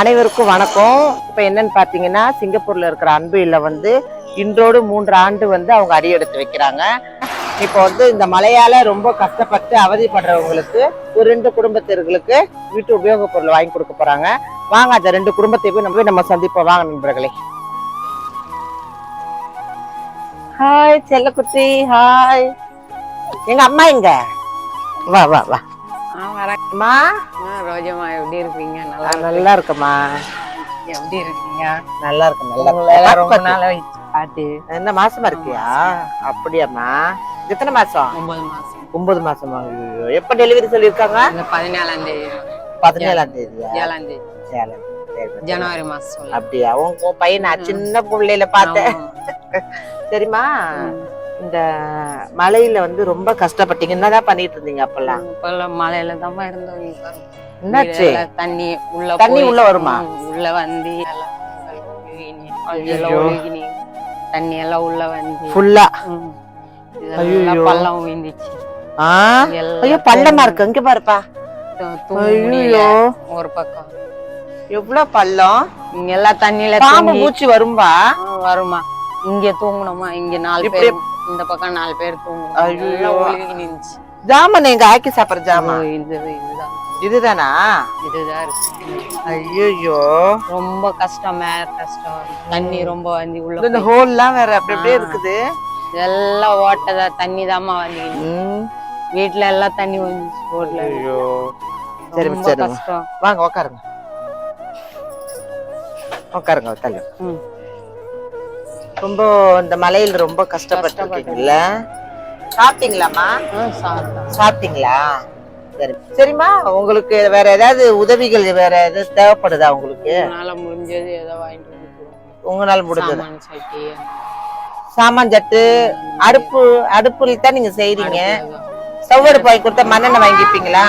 அனைவருக்கும் வணக்கம். இப்போ என்னன்னு பார்த்தீங்கன்னா சிங்கப்பூர்ல இருக்கிற அன்பு இல்ல வந்து இன்றோடு மூன்று ஆண்டு வந்து அவங்க அடியெடுத்து வைக்கிறாங்க. இப்போ வந்து இந்த மழையால ரொம்ப கஷ்டப்பட்டு அவதிப்படுறவங்களுக்கு ஒரு ரெண்டு குடும்பத்தினர்களுக்கு வீட்டு உபயோகப் பொருள் வாங்கி கொடுக்க போறாங்க. வாங்க அந்த ரெண்டு குடும்பத்தை போய் நம்ம நம்ம சந்திப்போம். வாங்க நண்பர்களே. ஹாய் செல்லக்குட்டி. ஹாய் எங்க அம்மா எங்க? வா வா வா. ஆ வரேன் அம்மா ஆ, ரோஜம்மா எப்படி இருக்கீங்க? நல்லா நல்லா இருக்கம்மா. எப்படி இருக்கீங்க? நல்லா இருக்கு ரொம்ப. நாள் பாத்து என்ன மாசமா இருக்கியா? அப்படியாம்மா. எத்தனை மாசம்? ஒன்பது மாசம். ஒன்பது மாசமா. எப்ப டெலிவரி சொல்லிருக்காங்க இந்த பதினேழாம் தேதி. பதினேழாம் ஏழாம் தேதி. ஜனவரி மாசம். அப்படியா? உன் பையன் சின்ன பிள்ளையில பார்த்தேன். சரிம்மா. இந்த மழையில வந்து ரொம்ப கஷ்டப்பட்டீங்க. என்னதான் பண்ணிட்டு இருந்தீங்க அப்பெல்லாம்? இப்பெல்லாம் மழையில தான் இருந்தோம். என்னாச்சு? தண்ணி உள்ள தண்ணி உள்ள வருமா? உள்ள வந்து. தண்ணி எல்லாம் உள்ள வந்து ஃபுல்லா? பள்ளம் விழுந்துச்சு ஐயோ பள்ளமா இருக்கு. இங்க பாருப்பா. ஐயோ ஒரு பக்கம். எவ்வளவு பள்ளம்? இங்க எல்லாம் தண்ணியில பாம்பு பூச்சி வரும்பா? வருமா? இங்க தூங்கணுமா இங்க நாலு பேர் இந்த பக்கம் நாலு பேர் ஒழுகி நின்னுச்சு ஜாமான் எங்க ஆக்கி சாப்பிடுற ஜாமான்? இது இதுதான். இதுதானா? இதுதான் இருக்கு. ஐயோ ரொம்ப கஷ்டம் மேல கஷ்டம். தண்ணி ரொம்ப வந்து உள்ள இந்த ஹோல்லாம் வேற அப்படி அப்படியே. இருக்குது. எல்லாம் ஓட்டதா தண்ணி தாமா வந்து. வீட்டுல எல்லாம் தண்ணி வந்துச்சு ரோட்ல ஐயோ சரி கஷ்டம். வாங்க உட்காருங்க உட்காருங்க தள்ளு. ம். ரொம்ப இந்த மலையில ரொம்ப கஷ்டப்பட்டுருக்கீங்கல்ல சாப்பிட்டீங்களாம்மா? சாப்பிட்டீங்களா? சரி. சரிம்மா உங்களுக்கு வேற ஏதாவது உதவிகள் வேற எதாவது தேவைப்படுதா உங்களுக்கு? என்னால முடிஞ்சது ஏதோ வாங்கிட்டு வந்துருவோம் உங்களால முடிஞ்சது? சாமான் சட்டி அடுப்பு அடுப்புல தான் நீங்க செய்றீங்க. சவ்வடு போய் கொடுத்தா மண்ணெண்ணெய் வாங்கிப்பீங்களா?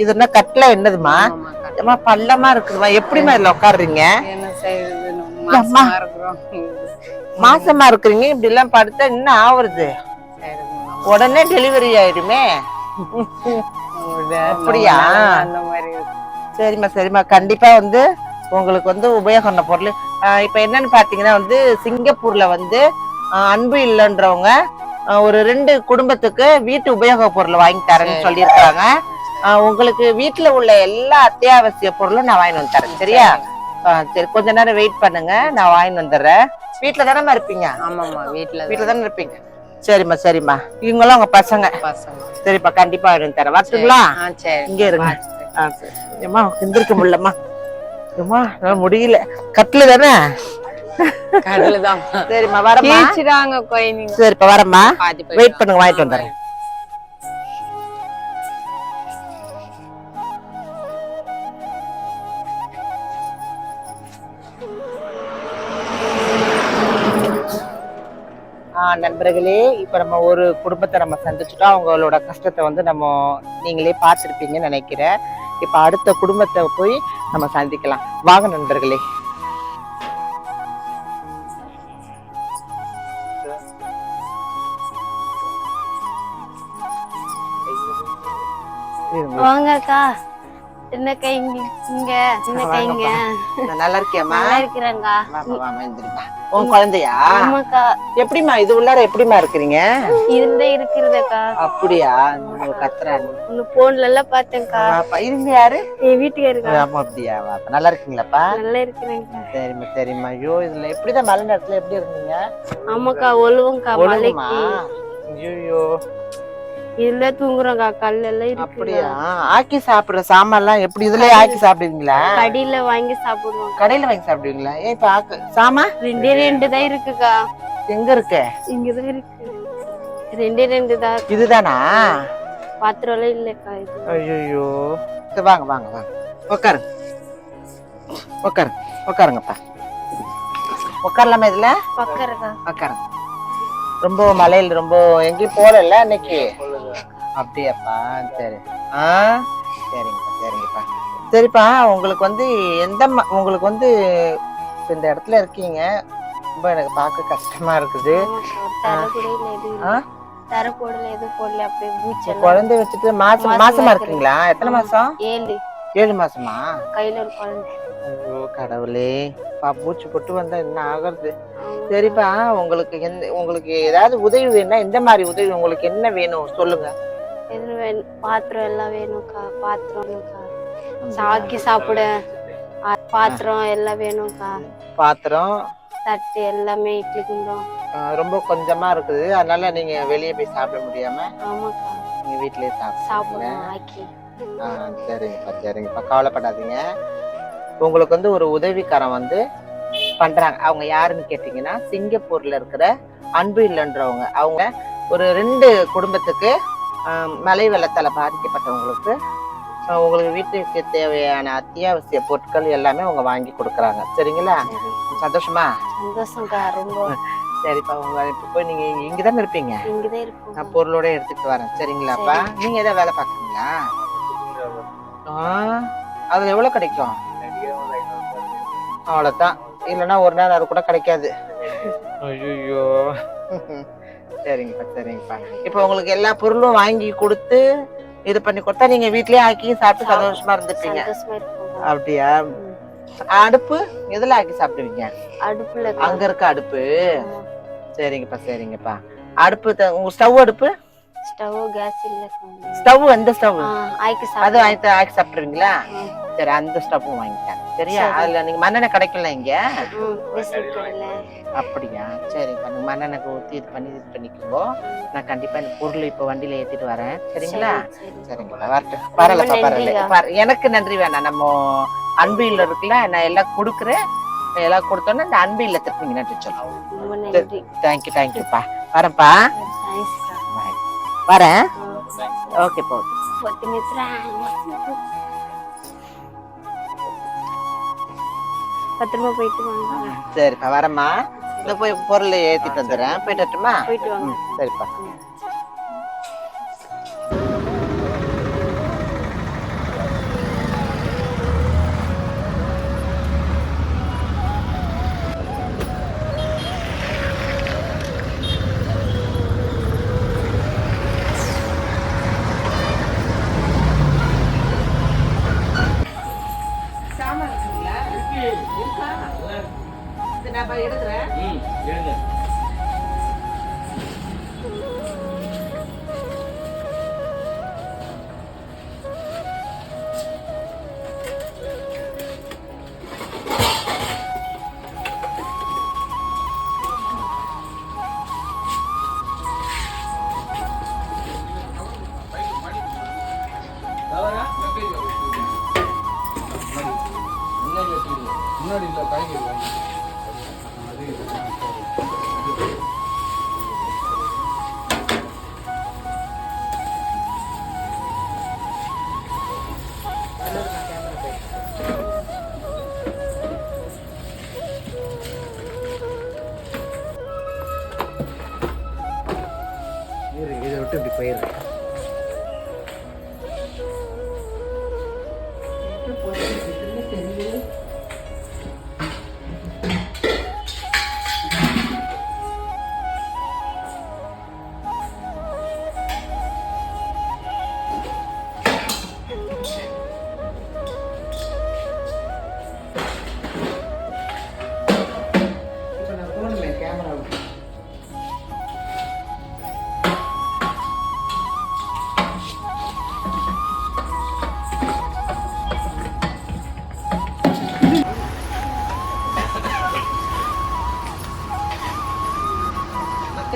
இது என்ன கட்டில என்னதுமா பள்ளமா இருக்குதுமா எப்படிமா இதுல நம்ம மாசமா இருக்கிறீங்க இப்படி எல்லாம் படுத்தா என்ன ஆவறது. உடனே டெலிவரி ஆயிடுமே. அப்படியா? அந்த மாதிரி. சரிம்மா சரிம்மா. கண்டிப்பா வந்து உங்களுக்கு வந்து உபயோகமான பொருள். இப்ப என்னன்னு பாத்தீங்கன்னா வந்து சிங்கப்பூர்ல வந்து அன்பு இல்லைன்றவங்க ஒரு ரெண்டு குடும்பத்துக்கு வீட்டு உபயோக பொருள் வாங்கி தரேன்னு. சொல்லியிருக்காங்க. உங்களுக்கு வீட்டுல உள்ள எல்லா அத்தியாவசிய பொருளும் நான் வாங்கி வந்து தரேன். சரியா? ஆஹ் சரி கொஞ்ச நேரம் வெயிட் பண்ணுங்க. நான் வாங்கி வந்துடுறேன். வீட்டுல தானே இருப்பீங்க? ஆமாம்மா வீட்டுல வீட்டுல தானே இருப்பீங்க. சரிம்மா சரிம்மா. இவங்கெல்லாம் உங்க பசங்க. பசங்க. சரிப்பா கண்டிப்பா வந்து தரேன். வரட்டுங்களா? ஆ சரி. இங்க இருங்க. ஆ, சரி. ஏம்மா எந்திரிக்க முடியலம்மா. ஏம்மா என்னால முடியல. கட்டில தானே சரிம்மா கோயிலுங்க. சரிப்பா வரம்மா. வெயிட் பண்ணுங்க வாங்கிட்டு வந்துடுறேன். நண்பர்களே இப்போ நம்ம ஒரு குடும்பத்தை நம்ம சந்திச்சுட்டோம். அவங்களோட கஷ்டத்தை வந்து நம்ம நீங்களே பார்த்துருப்பீங்கன்னு நினைக்கிறேன். இப்போ அடுத்த குடும்பத்தை போய் நம்ம சந்திக்கலாம். வாங்க நண்பர்களே. வாங்கக்கா சின்ன கை இங்க சின்ன கை இங்க நான் நல்லா இருக்கியாம்மா நல்லா இருக்கிறேங்க உன் குழந்தையா? ஆமாக்கா. எப்படிம்மா இது உள்ளார எப்படிம்மா இருக்கிறீங்க? இதுல இருக்கிறதக்கா. அப்படியா? உங்க கத்துறாங்க ஒண்ணு போன்ல எல்லாம் பார்த்தேன்க்கா இருங்க யாரு? என் வீட்டுக்காருக்கா ஆமா அப்படியா? வாப்பா நல்லா இருக்கீங்களாப்பா? நல்லா இருக்கிறேங்க சரிம்மா சரிம்மா. ஐயோ இதுல எப்படிதான் மழை நேரத்துல எப்படி இருந்தீங்க? ஆமாக்கா ஒழுவுங்கக்கா ஒழுங்குமா மலைக்கு ஐயோ இதுல தூங்குறோங்க கல் எல்லாம் இருக்கு. அப்படியா? ஆக்கி சாப்பிடுற சாமான்லாம் எப்படி? இதுலயே ஆக்கி சாப்பிடுவீங்களா? கடியில வாங்கி சாப்பிடுவோம். கடையில வாங்கி சாப்பிடுவீங்களா? ஏன் இப்ப ஆக்கு? சாமா? ரெண்டே ரெண்டு தான் இருக்குக்கா. எங்க இருக்கு? இங்கதான் இருக்கு. ரெண்டே ரெண்டு தான் இதுதானா? பாத்திரம் எல்லாம் இல்லக்கா இது. ஐயோ வாங்க வாங்க வாங்க. உட்காருங்க உட்காருங்க உட்காருங்கப்பா உட்காரலாமா இதுல? பக்கறக்கா உட்காருங்க ரொம்ப மலையில ரொம்ப எங்கேயும் போகல இன்னைக்கு? அப்படியாப்பா சரி. ஆ சரிங்கப்பா சரிங்கப்பா. சரிப்பா உங்களுக்கு வந்து எந்த உங்களுக்கு வந்து இந்த இடத்துல இருக்கீங்க. ரொம்ப எனக்கு பார்க்க கஷ்டமா இருக்குது. குழந்தை வச்சுட்டு மாசம் மாசமா. இருக்கீங்களா? எத்தனை. மாசம்? ஏழு. ஏழு மாசமா? கையில ஒரு குழந்தை. ஐயோ கடவுளே. பா பூச்சி போட்டு வந்தா என்ன ஆகுறது? சரிப்பா உங்களுக்கு எந்த உங்களுக்கு ஏதாவது உதவி வேணும்னா எந்த மாதிரி உதவி உங்களுக்கு என்ன வேணும்? சொல்லுங்க. எது வேணும் பாத்திரம் எல்லாம் வேணும்க்கா பாத்திரம் வேணும்க்கா. சாக்கி சாப்பிட. பாத்திரம் எல்லாம் வேணும்க்கா. பாத்திரம். தட்டு எல்லாமே இட்லி குண்டோம் ரொம்ப கொஞ்சமா இருக்குது. அதனால நீங்க வெளியே போய் சாப்பிட முடியாம ஆமாக்கா. நீங்க வீட்லயே சாப்பிடுங்க. சாப்பிடணும் ஆக்கி. சரிங்கப்பா சரிங்கப்பா கவலைப்படாதீங்க. உங்களுக்கு வந்து ஒரு உதவிக்காரன் வந்து பண்றாங்க. அவங்க யாருன்னு கேட்டிங்கன்னா சிங்கப்பூர்ல இருக்கிற அன்பு இல்லைன்றவங்க. அவங்க ஒரு ரெண்டு குடும்பத்துக்கு மழை வெள்ளத்தால பாதிக்கப்பட்டவங்களுக்கு உங்களுக்கு வீட்டுக்கு தேவையான அத்தியாவசிய பொருட்கள் எல்லாமே அவங்க வாங்கி கொடுக்குறாங்க. சரிங்களா? சரி. சந்தோஷமா? சந்தோஷம்க்கா ரொம்ப. சரிப்பா உங்க இப்போ போய் நீங்க இங்க தானே இருப்பீங்க? நான் இருப்போம். பொருளோட எடுத்துட்டு வரேன். சரிங்களாப்பா? நீங்க ஏதாவது வேலை பார்க்குறீங்களா? ஆ அதுல எவ்வளவு கிடைக்கும்? அவ்வளவுதான். இல்லைன்னா ஒரு நேரம் அது கூட கிடைக்காது. ஐயோ சரிங்கப்பா சரிங்கப்பா. இப்போ உங்களுக்கு எல்லா பொருளும் வாங்கி கொடுத்து இது பண்ணி கொடுத்தா நீங்க வீட்லயே ஆக்கி சாப்பிட்டு சந்தோஷமா இருந்துப்பீங்க. சந்தோஷமா அப்படியா? அடுப்பு எதுல ஆக்கி சாப்பிடுவீங்க? அடுப்புல அங்க இருக்க அடுப்பு? சரிங்கப்பா சரிங்கப்பா. அடுப்பு த- உங்க ஸ்டவ் அடுப்பு? ஸ்டவ் கேஸ் இல்ல ஸ்டவ் எந்த ஸ்டவ். ஆய்க்கு அது சாப்பிட ஆக்கி ஆக்கி சாப்பிடுவீங்களா சரி அந்த ஸ்டவ்வும் வாங்கிட்டேன் சரியா? சரி. அதுல நீங்க மண்ணெண்ணெய் கிடைக்கல இங்க? விசில் அப்படியா? சரிப்பா நீங்க மண்ணெண்ணெய் ஊத்தி இது பண்ணி இது பண்ணிக்கோங்க நான் கண்டிப்பா இந்த பொருள் இப்ப வண்டியில ஏத்திட்டு வரேன். சரிங்களா? சரி, சரி. சரிங்களா? வரட்டும். பரவாயில்ல நன்றியா. பர- எனக்கு நன்றி வேணாம். நம்ம அன்பு இல்ல இருக்குல்ல நான் எல்லாம் கொடுக்குறேன். எல்லாம் கொடுத்தோன்னே இந்த அன்பு இல்லத்துக்கு நீங்க நன்றி நன்றி. தேங்க்யூ தேங்க்யூப்பா வரேன்ப்பா. வரேன். ஓகே போ. ஒத்தி மித்ரா பத்திரமா போயிட்டு வாங்க. சரிப்பா வரேம்மா. போய் பொருளை ஏத்திட்டு வந்துடுறேன். போயிட்டு வரட்டுமா? சரிப்பா. முன்னாடி இல்ல காய்கறி வாங்கி இதை விட்டு இப்படி போயிடுறேன்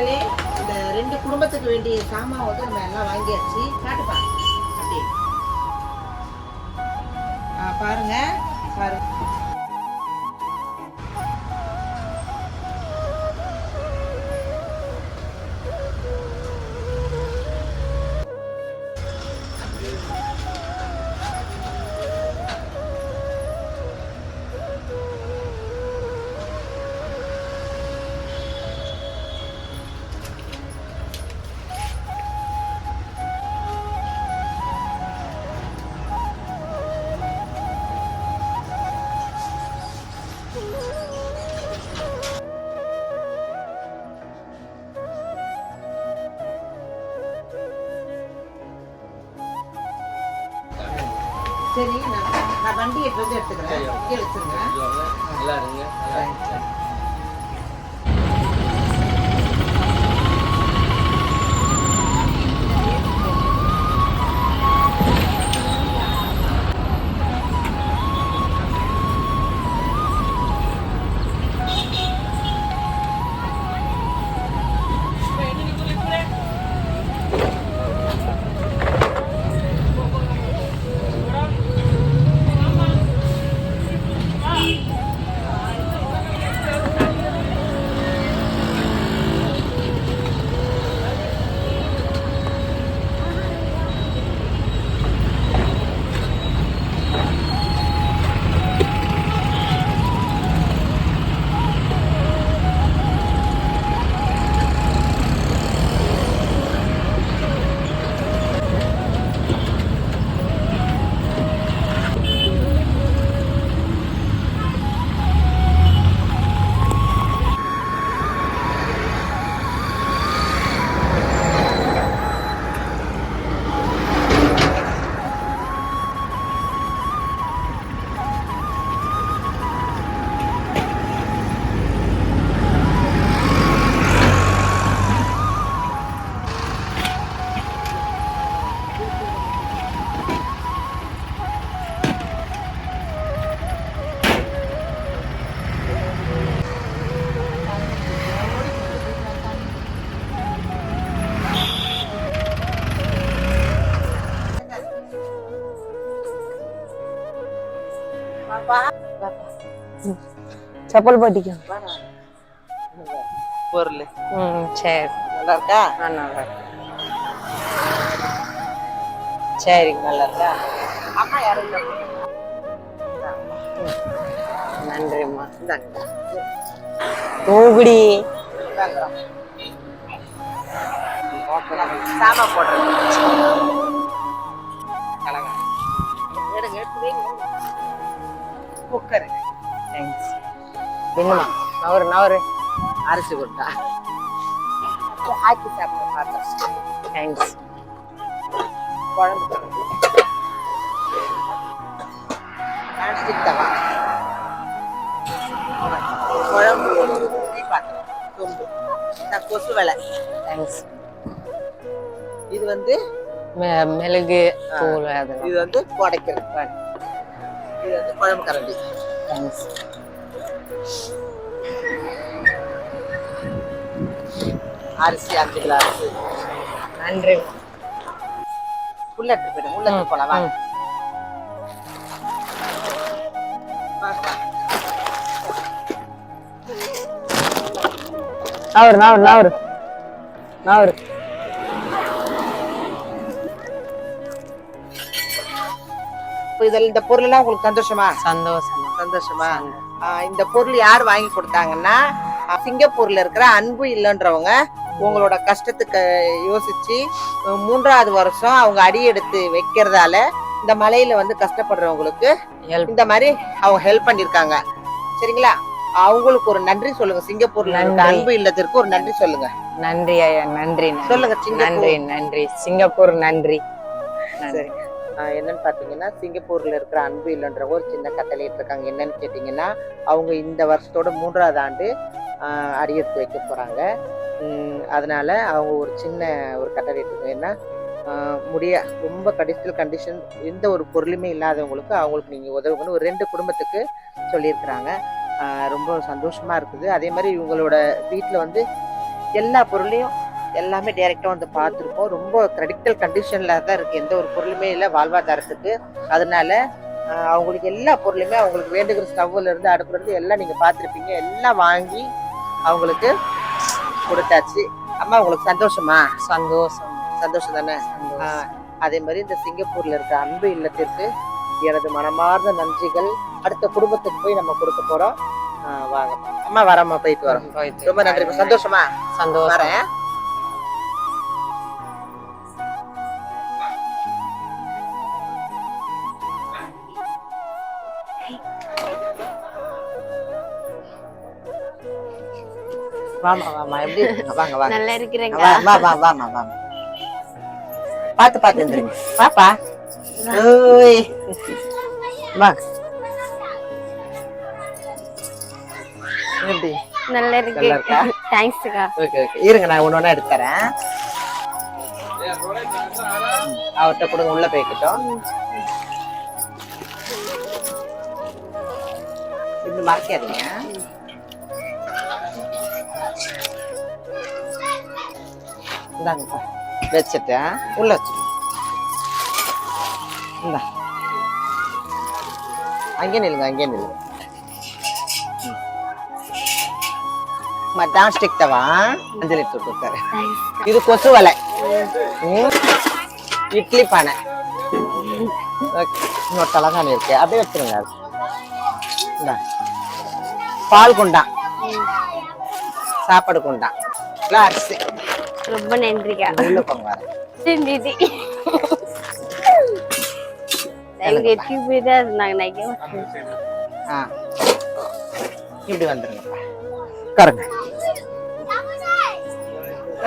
மக்களே இந்த ரெண்டு குடும்பத்துக்கு வேண்டிய சாமான் வந்து நம்ம எல்லாம் வாங்கியாச்சு. காட்டுப்பா அப்படி பாருங்க. பாருங்க. சரி நான் வண்டி எடுத்து எடுத்துக்கிறேன். நல்லா இருங்க. செப்பல் போட்டிக்கோ பொருள். ம் சரி. நல்லா இருக்கா ஆ நல்லா இருக்கு. சரிங்க நல்லா இருக்கா அம்மா யாரும் நன்றிம்மா. இந்தாங்க. சாமான் போடுறது. கலங்க எடுங்க எடுத்து வைங்க குக்கர். தேங்க்ஸ் என்னம்மா நவரு நவரு. அரிசி கொடுத்தா. ஆக்கி சாப்பிட தேங்க்ஸ் குழம்பு தவா. குழம்பு பாத்திரம் சொம்பு நான் கொசு வேலை. தேங்க்ஸ் இது வந்து மிளகு தூள் இது வந்து புடைக்கிறது பாரு. இது வந்து குழம்பு கரண்டி. தேங்க்ஸ் அரிசி அஞ்சு கிளாஸ் நன்றி. உள்ள எடுத்து போயிடுங்க உள்ள எடுத்து போலாம் வாங்க. நவரு நவரு நவரு. நவரு. இப்போ இதில் இந்த பொருள் எல்லாம் உங்களுக்கு சந்தோஷமா. சந்தோஷமா? சந்தோஷமா. இந்த பொருள் யார் வாங்கி கொடுத்தாங்கன்னா சிங்கப்பூர்ல இருக்கிற அன்பு இல்லைன்றவங்க உங்களோட கஷ்டத்துக்கு யோசிச்சு மூன்றாவது வருஷம் அவங்க அடி எடுத்து வைக்கிறதால இந்த மலையில வந்து கஷ்டப்படுறவங்களுக்கு இந்த மாதிரி அவங்க ஹெல்ப் பண்ணிருக்காங்க சரிங்களா? அவங்களுக்கு ஒரு நன்றி சொல்லுங்க. சிங்கப்பூர்ல. அன்பு இல்லத்திற்கு ஒரு நன்றி சொல்லுங்க. நன்றி ஐயா நன்றி. சொல்லுங்க நன்றி நன்றி. சிங்கப்பூர் நன்றி. சரி. ஆஹ் என்னன்னு பார்த்தீங்கன்னா சிங்கப்பூரில் இருக்கிற அன்பு இல்லைன்றவங்க ஒரு சின்ன கட்டளையிட்டு இருக்காங்க. என்னன்னு கேட்டிங்கன்னா அவங்க இந்த வருஷத்தோட மூன்றாவது ஆண்டு ஆஹ் அடியெடுத்து வைக்க போகிறாங்க அதனால் அவங்க ஒரு சின்ன ஒரு கட்டளையிட்டு இருக்காங்க. முடிய ரொம்ப கடிசல் கண்டிஷன் எந்த ஒரு பொருளுமே இல்லாதவங்களுக்கு அவங்களுக்கு நீங்கள் உதவுங்கன்னு ஒரு ரெண்டு குடும்பத்துக்கு சொல்லியிருக்கிறாங்க. ரொம்ப சந்தோஷமாக இருக்குது. அதே மாதிரி இவங்களோட வீட்டில் வந்து எல்லா பொருளையும் எல்லாமே டைரெக்டாக வந்து பார்த்துருப்போம் ரொம்ப கிரிட்டிக்கல் கண்டிஷனில் தான் இருக்குது எந்த ஒரு பொருளுமே இல்லை வாழ்வாதாரத்துக்கு. அதனால அவங்களுக்கு எல்லா பொருளுமே அவங்களுக்கு வேண்டுகிற ஸ்டவ்ல இருந்து அடுப்புல இருந்து எல்லாம் நீங்கள் பார்த்துருப்பீங்க. எல்லாம் வாங்கி அவங்களுக்கு கொடுத்தாச்சு. அம்மா உங்களுக்கு சந்தோஷமா? சந்தோஷம். சந்தோஷம் தானே? அதே மாதிரி இந்த சிங்கப்பூர்ல இருக்க அன்பு இல்லத்திற்கு எனது மனமார்ந்த நன்றிகள். அடுத்த குடும்பத்துக்கு போய் நம்ம கொடுக்க போறோம். ஆஹ் வாங்க. அம்மா வரம்மா போயிட்டு வரோம். ரொம்ப நன்றி. சந்தோஷமா? சந்தோஷம். வரேன். வாமா வாமா எப்படி இருக்கீங்க? வாங்க வாங்க. நல்லா இருக்கிறேங்க. வா வா வா வாமா வாமா பாத்து பாத்து இருந்துருங்க பாப்பா ஓய். வா. எப்படி? நல்லா இருக்கு? தேங்க்ஸ்க்கா ஓகே ஓகே. இருங்க நான் ஒன்று ஒன்றா எடுத்து தரேன் அவர்கிட்ட கொடுங்க உள்ள போய்க்கிட்டோம். இப்படி மறைக்காதீங்க இந்தாங்கப்பா வச்சுட்டேன் உள்ள வச்சு இந்தா. அங்கே நில்லுங்க அங்கே நில்லுங்க. மத்தான் ஸ்டிக் தவா? அஞ்சலி கொடுத்தாரு. இது கொசு வலை. இட்லி பானை. இன்னொரு தலகாணி இருக்கு. அப்படியே வச்சிருங்க அது. பால் குண்டான் சாப்பாடு குண்டான் அரிசி ரொம்ப நன்றிக்கா. எனக்கு எட்டி போய் தான் இருந்தாங்க? நினைக்கிறேன் ஆ. இப்படி வந்துருங்கப்பா. உட்காருங்க.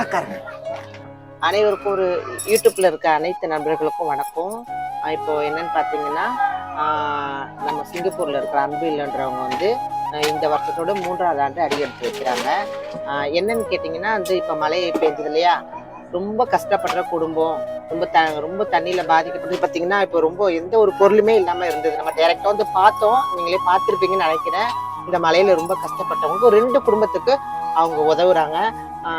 உட்காருங்க. அனைவருக்கும் ஒரு யூடியூப்ல இருக்க அனைத்து நண்பர்களுக்கும் வணக்கம். இப்போ என்னன்னு பார்த்தீங்கன்னா நம்ம சிங்கப்பூர்ல இருக்கிற அன்பு இல்லைன்றவங்க வந்து இந்த வருஷத்தோட மூன்றாவது ஆண்டு அடியெடுத்து வைக்கிறாங்க. என்னன்னு கேட்டிங்கன்னா வந்து இப்போ மழை பெஞ்சது இல்லையா? ரொம்ப கஷ்டப்படுற குடும்பம் ரொம்ப த ரொம்ப தண்ணியில் பாதிக்கப்பட்டு பார்த்தீங்கன்னா இப்போ ரொம்ப எந்த ஒரு பொருளுமே இல்லாமல் இருந்தது. நம்ம டைரெக்டாக வந்து பார்த்தோம். நீங்களே பார்த்துருப்பீங்கன்னு நினைக்கிறேன். இந்த மலையில் ரொம்ப கஷ்டப்பட்டவங்க ஒரு ரெண்டு குடும்பத்துக்கு அவங்க உதவுறாங்க.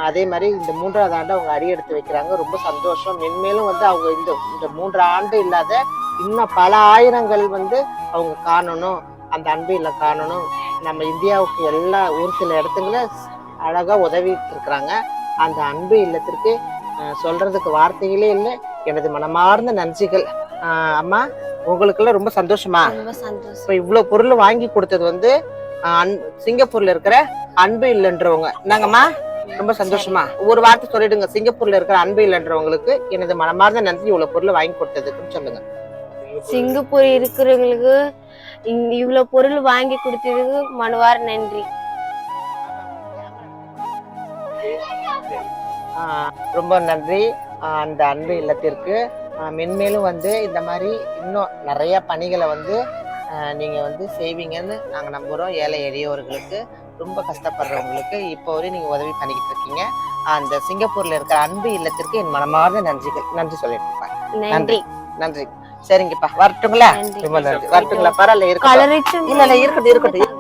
அதே மாதிரி இந்த மூன்றாவது ஆண்டு அவங்க அடி எடுத்து வைக்கிறாங்க. ரொம்ப சந்தோஷம். மென்மேலும் வந்து அவங்க இந்த இந்த மூன்று ஆண்டு இல்லாத இன்னும் பல ஆயிரங்கள் வந்து அவங்க காணணும். அந்த அன்பு இல்லை காணணும். நம்ம இந்தியாவுக்கு எல்லா ஒரு சில இடத்துங்கள அழகா உதவிட்டு இருக்கிறாங்க அந்த அன்பு இல்லத்திற்கு ஆஹ் சொல்றதுக்கு வார்த்தைகளே இல்லை. எனது மனமார்ந்த நன்றிகள். அம்மா உங்களுக்கெல்லாம் ரொம்ப சந்தோஷமா? ரொம்ப சந்தோஷம். இப்போ இவ்வளவு பொருள் வாங்கி கொடுத்தது வந்து அன்- சிங்கப்பூர்ல இருக்கிற அன்பு இல்லைன்றவங்க. என்னங்கம்மா? ரொம்ப சந்தோஷமா? ஒரு வார்த்தை சொல்லிடுங்க. சிங்கப்பூர்ல இருக்கிற அன்பு இல்லைன்றவங்களுக்கு எனது மனமார்ந்த நன்றி இவ்வளவு பொருள் வாங்கி கொடுத்ததுக்குன்னு சொல்லுங்க. சிங்கப்பூர் இருக்கிறவங்களுக்கு இங்க இவ்வளவு பொருள் வாங்கி கொடுத்ததுக்கு மனுவார் நன்றி. ரொம்ப நன்றி. அந்த அன்பு இல்லத்திற்கு. மென்மேலும் வந்து இந்த மாதிரி இன்னும் நிறைய பணிகளை வந்து ஆஹ் நீங்க வந்து செய்வீங்கன்னு நாங்க நம்புறோம். ஏழை எளியவர்களுக்கு ரொம்ப கஷ்டப்படுறவங்களுக்கு இப்போ வரையும் நீங்க உதவி பண்ணிக்கிட்டு இருக்கீங்க. அந்த சிங்கப்பூர்ல இருக்கிற அன்பு இல்லத்திற்கு என் மனமார்ந்த நன்றிகள். நன்றி சொல்லிட்டு நன்றி. நன்றி. சரிங்கப்பா வரட்டுங்களா? ரொம்ப நன்றி. வரட்டுங்களா? பரவாயில்ல இருக்கட்டும். இல்ல இல்ல இருக்கட்டும் இருக்கட்டும்.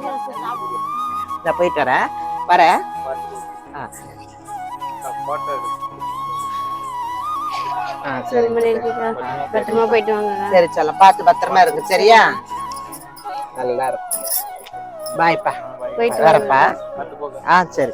நான் போயிட்டு வரேன். வரேன். சரி. சொல்ல பார்த்து பத்திரமா இருக்கு சரியா? நல்லா இருக்கும் பாய்ப்பா. வரப்பா. ஆ சரி